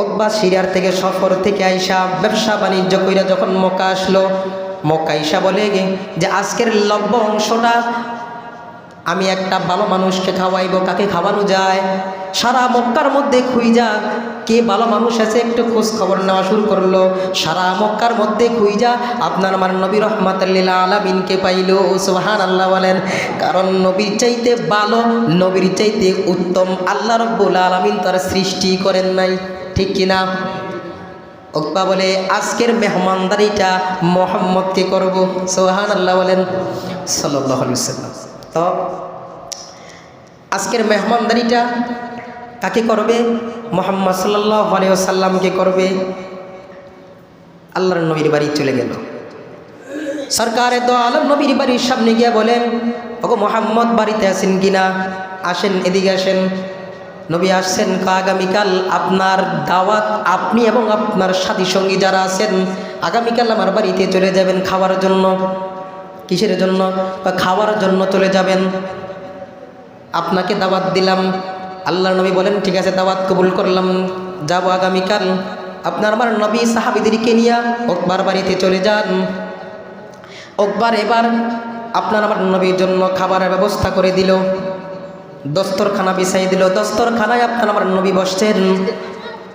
অকবা সিরিয়ার থেকে সফর থেকে আইসা ব্যবসা বাণিজ্য কইরা যখন মক্কা আসলো, মক্কা আইসা বলে যে আজকের লব্য অংশটা, আমি একটা ভালো মানুষকে খাওয়াইব, কাকে খাওয়ানো যায়? সারা মক্কার মধ্যে খুই যা কে ভালো মানুষ আছে একটু খোঁজ খবর নেওয়া শুরু করল। সারা মক্কার মধ্যে খুই যা আপনার আমার নবী রহমাতাল্লিল্লা আলামিনকে পাইল? সুহান আল্লাহ বলেন। কারণ নবীর চাইতে ভালো, নবীর চাইতে উত্তম আল্লাহ রব্বুল আলামিন তার সৃষ্টি করেন নাই। ঠিক কিনা? ওকবা বলে, আজকের মেহমানদারিটা মোহাম্মদকে করব। সোহান আল্লাহ বলেন সাল্লাম তো, আজকের মেহমানদারিটা কাকে করবে? মোহাম্মদ সাল্লাহ সাল্লামকে করবে। আল্লাহর নবীর বাড়ি চলে গেল। সরকারে তো আলম নবীর বাড়ির সামনে গিয়ে বলেন, ওগো মোহাম্মদ বাড়িতে আছেন কিনা? আসেন, এদিকে আসেন। নবী আসছেন, আগামীকাল আপনার দাওয়াত আপনি এবং আপনার সাথী সঙ্গী যারা আছেন, আগামীকাল আমার বাড়িতে চলে যাবেন খাওয়ার জন্য। কিসের জন্য? বা খাওয়ার জন্য চলে যাবেন। আপনাকে দাওয়াত দিলাম। আল্লাহ নবী বলেন, ঠিক আছে, দাওয়াত কবুল করলাম। যাব আগামীকাল। আপনার আমার নবী সাহাবিদেরকে নিয়ে ওকবার বাড়িতে চলে যান। ওকবার এবার আপনার আমার নবীর জন্য খাবারের ব্যবস্থা করে দিল। দস্তরখানা বিছাই দিল। দস্তরখানায় আপনার আমার নবী বসছেন।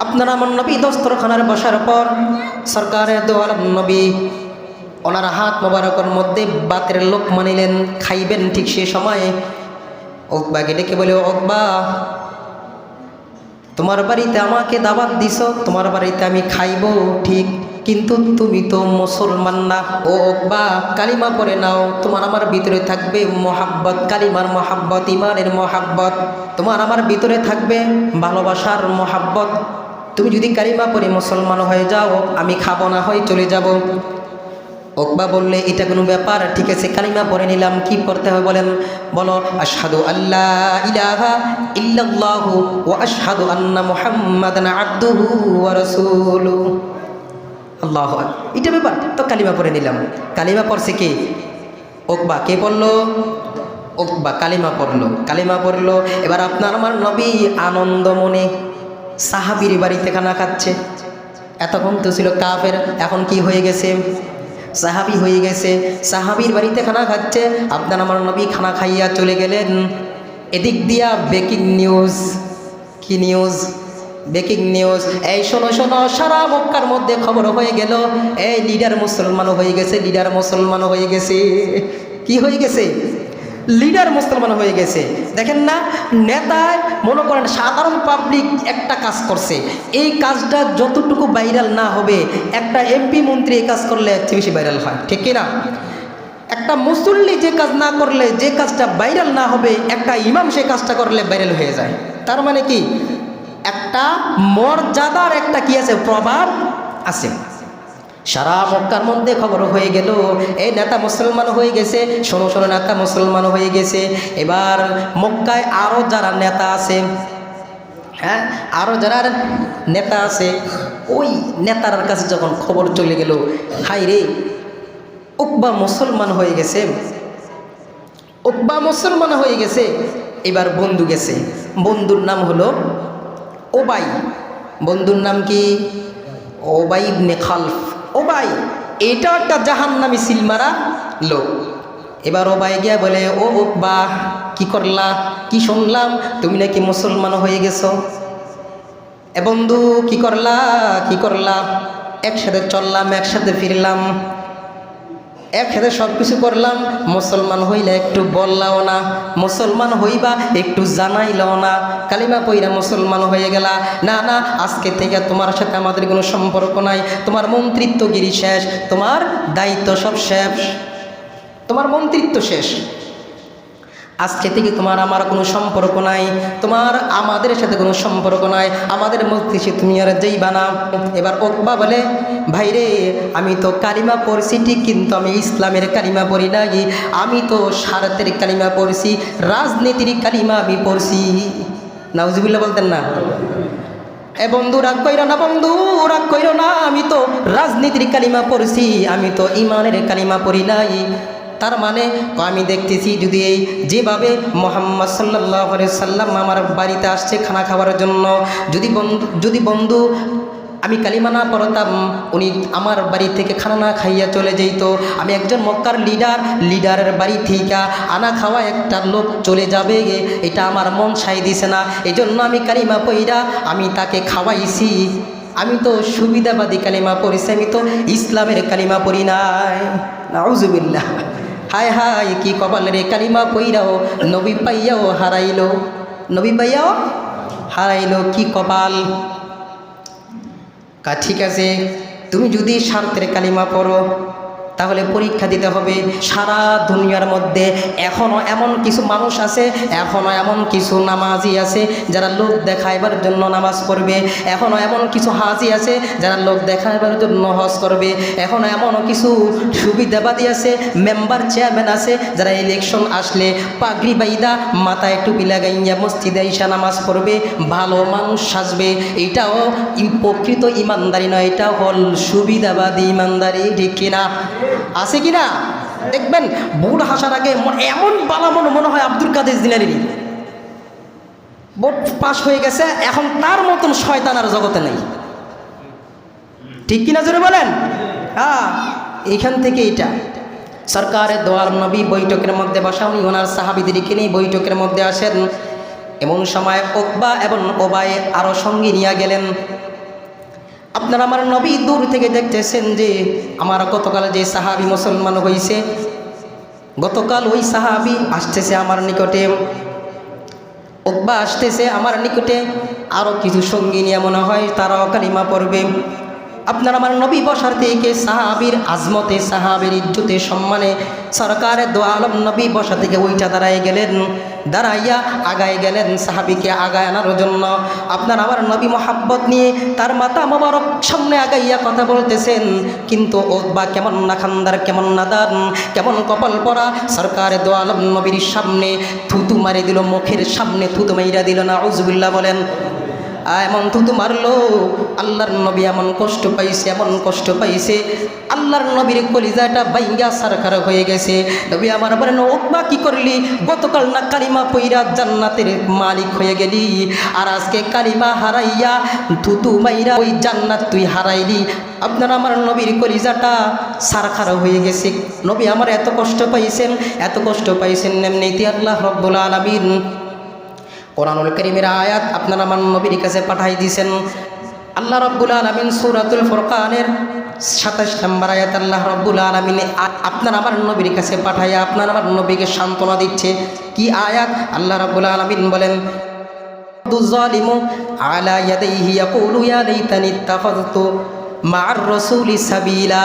আপনার আমার নবী দস্তরখানার বসার পর সরকারের দোয়াল নবী ওনার হাত মোবারকের মধ্যে বাতের লোক মানিলেন। খাইবেন ঠিক সে সময়ে। ওকবাকে ডেকে বলে, ওকবা, তোমার বাড়িতে আমাকে দাবাত দিছ, তোমার বাড়িতে আমি খাইব ঠিক কিন্তু তুমি তো মুসলমান না। ও বা কালিমা পরে নাও। তোমার আমার ভিতরে থাকবে মহাব্বত, কালিমার মহাব্বত ইমানের মহাব্বত। তোমার আমার ভিতরে থাকবে ভালোবাসার মহাব্বত। তুমি যদি কালিমা পরে মুসলমান হয়ে যাও, আমি খাব না, হয় চলে যাব। ওকবা বললে, এটা কোনো ব্যাপার? ঠিক আছে, কালিমা পরে নিলাম, কি পড়তে হবে বলেন? বলো, আশহাদু আল্লাহ ইলাহা ইল্লাল্লাহু ওয়া আশহাদু আন্না মুহাম্মাদান আবদুহু ওয়া আল্লাহ এটা ব্যাপার, তো কালিমা পরে নিলাম। কালিমা পড়ছে কে? ওকবা। কে পড়ল? ওকবা, কালিমা পড়ল। কালিমা পড়ল, এবার আপনার আমার নবী আনন্দ মনে সাহাবির বাড়িতে খানা খাচ্ছে। এতক্ষণ তো ছিল কাফের, এখন কি হয়ে গেছে? সাহাবি হয়ে গেছে, সাহাবির বাড়িতে খানা খাচ্ছে, আপনার আমার নবী খানা খাইয়া চলে গেলেন। এদিক দিয়া ব্রেকিং নিউজ কি নিউজ ব্রেকিং নিউজ। এই শোনো শোনো, সারা মক্কার মধ্যে খবর হয়ে গেল। এই লিডার মুসলমান হয়ে গেছে, লিডার মুসলমান হয়ে গেছে। কি হয়ে গেছে? লিডার মুসলমান হয়ে গেছে। দেখেন না নেতায় মনে করেন সাধারণ পাবলিক একটা কাজ করছে। এই কাজটা যতটুকু ভাইরাল না হবে, একটা এমপি মন্ত্রী এই কাজ করলে এর বেশি ভাইরাল হয়। ঠিক কিনা? একটা মুসল্লি যে কাজ না করলে, যে কাজটা ভাইরাল না হবে, একটা ইমাম সে কাজটা করলে ভাইরাল হয়ে যায়। তার মানে কি? একটা মর্যাদার একটা কি আছে? প্রভাব আছে। সারা মক্কার মধ্যে খবর হয়ে গেল, এই নেতা মুসলমান হয়ে গেছে, শোনো শোনো, নেতা মুসলমান হয়ে গেছে। এবার মক্কায় আরও যারা নেতা আছে হ্যাঁ আরও যারা নেতা আছে, ওই নেতার কাছে যখন খবর চলে গেল হাই রে, উকবা মুসলমান হয়ে গেছে, উকবা মুসলমান হয়ে গেছে, এবার বন্ধু গেছে। বন্ধুর নাম হলো ওবাই, বন্ধুর নাম কি? ওবাই ইবনে খালফ। ওবাই, এটা একটা জাহান্নামি সিলমারা লোক। এবার ওবাই গিয়া বলে, ও বা কি করলা? কি শুনলাম? তুমি নাকি মুসলমান হয়ে গেছো? এ বন্ধু, কি করলা? কি করলা? একসাথে চললাম, একসাথে ফিরলাম। একসাথে সব কিছু করলাম, মুসলমান হইলে একটু বললাও না, মুসলমান হইবা একটু জানাইলাও না, কালিমা পইরা মুসলমান হয়ে গেলা। না না, আজকে থেকে তোমার সাথে আমাদের কোনো সম্পর্ক নাই, তোমার মন্ত্রিত্বগিরি শেষ, তোমার দায়িত্ব সব শেষ। তোমার মন্ত্রিত্ব শেষ। আজকে থেকে তোমার আমার কোনো সম্পর্ক নাই, তোমার আমাদের সাথে কোনো সম্পর্ক নাই, আমাদের সে তুমি আর যেই না। এবার ওকবা বলে ভাইরে আমি তো কালিমা পড়ছি, ঠিক কিন্তু আমি ইসলামের কালিমা পড়ি নাই, আমি তো সারাতের কালিমা পড়ছি, রাজনীতির কালিমা আমি পড়ছি। নাউজিবুল্লাহ বলতেন না। এ বন্ধু, রাগ কইর না বন্ধু, রাগ কইর না, আমি তো রাজনীতির কালিমা পড়ছি, আমি তো ইমানের কালিমা পড়ি নাই। তার মানে আমি দেখতেছি যদি এই যেভাবে মোহাম্মদ সাল্লাহ সাল্লাম আমার বাড়িতে আসছে খানা খাওয়ার জন্য, যদি বন্ধু যদি বন্ধু, আমি কালিমা না পড়তাম, উনি আমার বাড়ি থেকে খানা না খাইয়া চলে যেত। আমি একজন মক্কার লিডার, লিডারের বাড়ি থেকে আনা খাওয়া একটা লোক চলে যাবে এটা আমার মন সাই দিছে না। এই জন্য আমি কালিমা পইরা আমি তাকে খাওয়াইছি। আমি তো সুবিধাবাদী কালিমা পড়েছি, আমি তো ইসলামের কালিমা পড়ি নাই। নাউজুবিল্লাহ। হায় হায়, কি কপাল রে কালিমা পইরাও, নবী পাইয়াও হারাইলো। নবী পাইয়াও হারাইলো, কি কপাল? কা ঠিক আছে, তুমি যদি স্বার্থের কালিমা পড়ো। তাহলে পরীক্ষা দিতে হবে। সারা দুনিয়ার মধ্যে এখনও এমন কিছু মানুষ আছে এখনও এমন কিছু নামাজি আছে, যারা লোক দেখাইবার জন্য নামাজ পড়বে। এখনও এমন কিছু হাজি আছে, যারা লোক দেখাইবার জন্য হজ করবে। এখনও এমনও কিছু সুবিধাবাদী আছে, মেম্বার চেয়ারম্যান আছে, যারা ইলেকশন আসলে পাগড়ি বাইদা মাথায় টুপি লাগাইয়া মসজিদে ঈশা নামাজ পড়বে, ভালো মানুষ সাজবে। এটাও প্রকৃত ইমানদারি নয় এটা হল সুবিধাবাদী ইমানদারি, ঠিক কিনা? আছে কিনা? দেখবেন বুড় হাসার আগে এমন বালা মনে হয় আব্দুল কাদের জিলানির। বোর্ড পাশ হয়ে গেছে, এখন তার মতন শয়তান আর জগতে নেই। ঠিক কিনা জোরে বলেন? হ্যাঁ এইখান থেকে এইটা সরকারের দোয়ার নবী বৈঠকের মধ্যে বসা, উনি ওনার সাহাবিদেরকে নিয়ে বৈঠকের মধ্যে আসেন। এমন সময় ওকবা এবং ওবায়ে আরও সঙ্গী নিয়ে গেলেন। আপনারা আমার নবী দূর থেকে দেখতেছেন যে আমার গতকাল যে সাহাবি মুসলমান হয়েছে গতকাল ওই সাহাবি আসতেছে আমার নিকটে ওকবা আসতেছে আমার নিকটে আরও কিছু সঙ্গী নিয়ে মনে হয় তারাও কালিমা পড়বে। আপনার আমার নবী বসার থেকে সাহাবির আজমতে, সাহাবের ইজ্জতে, সম্মানে সরকারের দোয়া আলম নবী বসা থেকে ওইটা দাঁড়ায় গেলেন, দাঁড়াইয়া আগায় গেলেন সাহাবিকে আগায় আনার জন্য। আপনার আমার নবী মোহাব্বত নিয়ে তার মাতা মোবারক সামনে আগাইয়া কথা বলতেছেন, কিন্তু ওকবা কেমন না খান্দার, কেমন না দান, কেমন কপাল পরা সরকারের দোয়া আলম নবীর সামনে থুতু মারি দিল, মুখের সামনে থুতু মাইরা দিল না উজবুল্লাহ বলেন। এমন থুতু মারলো আল্লাহর নবী এমন কষ্ট পাইছে, এমন কষ্ট পাইছে। আল্লাহর নবীর কলিজাটা বাইঙ্গা সারখার হয়ে গেছে। নবী আমার বলেন ওকবা কি করলি? গতকাল না কালিমা পইরা জান্নাতের মালিক হয়ে গেলি। আর আজকে কালিমা হারাইয়া থুতু মাইরা ওই জান্নাত তুই হারাইলি। আপনার আমার নবীর কলিজাটা সারখার হয়ে গেছে। নবী আমার এত কষ্ট পাইছেন, এত কষ্ট পাইছেন এমনিতে আল্লাহ রব্বুল আলমিন কোরআনুল করিমের আয়াত আপনারা আমার নবীর কাছে পাঠাই দিয়েছেন। আল্লাহ রব্বুল আলমিন সুরাতুল ফরকানের সাতাশ নম্বর আয়াত আল্লাহ রব্বুল আলমিন আপনার আমার নবীর কাছে পাঠাইয়া আপনার আমার নবীকে সান্ত্বনা দিচ্ছে। কি আয়াত? আল্লাহ রব্বুল আলমিন বলেন সাবিলা।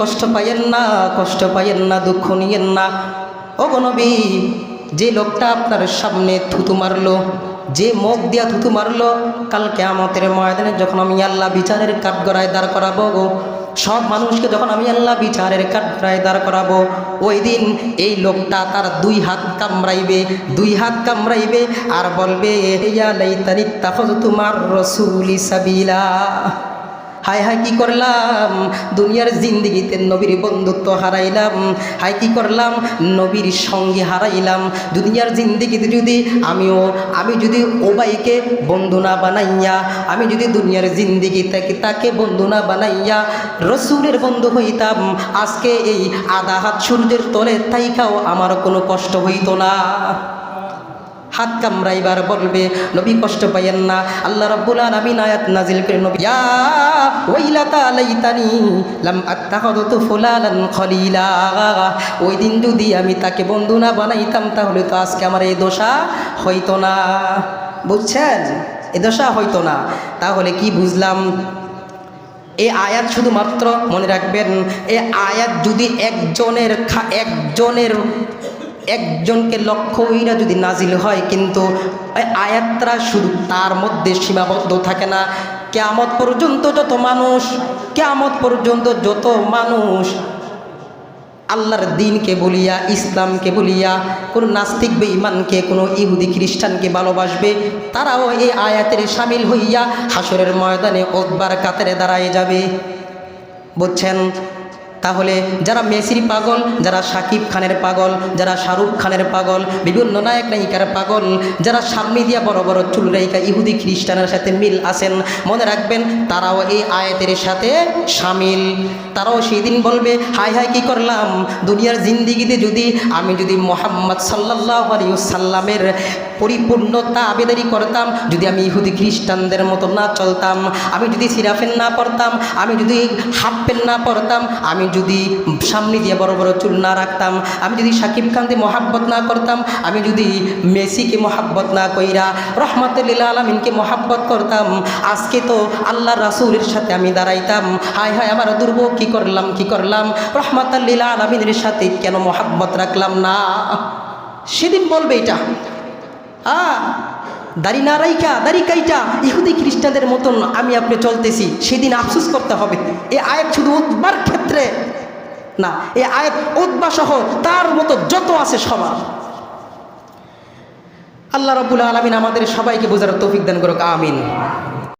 কষ্ট পাইয়েন না, কষ্ট পাইয়েন না, দুঃখ নিয়েন না। অগনবী যে লোকটা আপনার সামনে থুতু মারলো, যে মুখ দিয়া থুতু মারলো কালকে আমাদের ময়দানে যখন আমি আল্লাহ বিচারের কাঠগড়ায় দাঁড় করাবো গো, সব মানুষকে যখন আমি আল্লাহ বিচারের কাঠগড়ায় দাঁড় করাবো, ওই দিন এই লোকটা তার দুই হাত কামড়াইবে, দুই হাত কামড়াইবে আর বলবে তোমার রসুলি সাবিলা। হায় হায় কি করলাম? দুনিয়ার জিন্দিগিতে নবীর বন্ধুত্ব হারাইলাম। হায় কি করলাম? নবীর সঙ্গে হারাইলাম। দুনিয়ার জিন্দিগিতে যদি আমিও, আমি যদি ওবাইকে বন্ধু না বানাইয়া, আমি যদি দুনিয়ার জিন্দিগি থেকে তাকে বন্ধু না বানাইয়া রসুলের বন্ধু হইতাম, আজকে এই আধা হাত সূর্যের তলে তাইকাও আমার কোনো কষ্ট হইতো না। হাত কামড়াইবার বলবে, নবী কষ্ট পাইয়েন না। আল্লাহ রাব্বুল আলামিন আয়াত নাজিল করে নবী খলিলা। ওই দিন যদি আমি তাকে বন্ধু না বানাইতাম, তাহলে তো আজকে আমার এই দোষা হইতো না। বুঝছেন? এ দশা হইতো না। তাহলে কি বুঝলাম? এই আয়াত শুধুমাত্র মনে রাখবেন এই আয়াত যদি একজনের একজনের একজনকে লক্ষ্য হইরা যদি নাজিল হয়, কিন্তু ওই আয়াতটা শুধু তার মধ্যে সীমাবদ্ধ থাকে না। কেয়ামত পর্যন্ত যত মানুষ, কেয়ামত পর্যন্ত যত মানুষ আল্লাহর দিনকে বলিয়া, ইসলামকে বলিয়া, কোনো নাস্তিক, বেঈমানকে, কোনো ইহুদি, খ্রিস্টানকে ভালোবাসবে, তারাও এই আয়াতের সামিল হইয়া হাসরের ময়দানে ওদবার কাতারে দাঁড়ায় যাবে। বুঝছেন? তাহলে যারা মেসির পাগল, যারা সাকিব খানের পাগল, যারা শাহরুখ খানের পাগল, বিভিন্ন নায়ক নায়িকার পাগল, যারা সামনে দিয়া বড় বড় চুল রেখা ইহুদি খ্রিস্টানের সাথে মিল আছেন, মনে রাখবেন তারাও এই আয়াতের সাথে সামিল। তারাও সেই দিন বলবে, হাই হাই, কি করলাম? দুনিয়ার জিন্দিগিতে যদি আমি যদি মোহাম্মদ সাল্লাহ সাল্লামের পরিপূর্ণতা আবেদারি করতাম। যদি আমি ইহুদি খ্রিস্টানদের মতো না চলতাম, আমি যদি সিরাফেন না পড়তাম, আমি যদি হাফ পেন না পড়তাম, আমি যদি সামনে দিয়ে বড় বড় চুল না রাখতাম, আমি যদি সাকিব খানকে মহাব্বত না করতাম, আমি যদি মেসিকে মহাব্বত না কইরা রহমতুল্লাহ আলমিনকে মহাব্বত করতাম, আজকে তো আল্লাহ রাসুলের সাথে আমি দাঁড়াইতাম। হায় হায়, আমার দুর্ভোগ কী করলাম, কি করলাম? রহমতুল্লাহ আলমিনের সাথে কেন মহাব্বত রাখলাম না? সেদিন বলবে এটা। আ, দাড়ি না রাইকা দাড়ি কাইটা। ইহুদি খ্রিস্টানদের মতন আমি আপনি চলতেছি, সেদিন আফসুস করতে হবে। এ আয়াত শুধু উদ্বার ক্ষেত্রে না, এ আয়াত উদ্বা সহ তার মতো যত আছে সবার। আল্লাহ রবুল্লা আলমিন আমাদের সবাইকে বোঝার তৌফিক দান করুক, আমিন।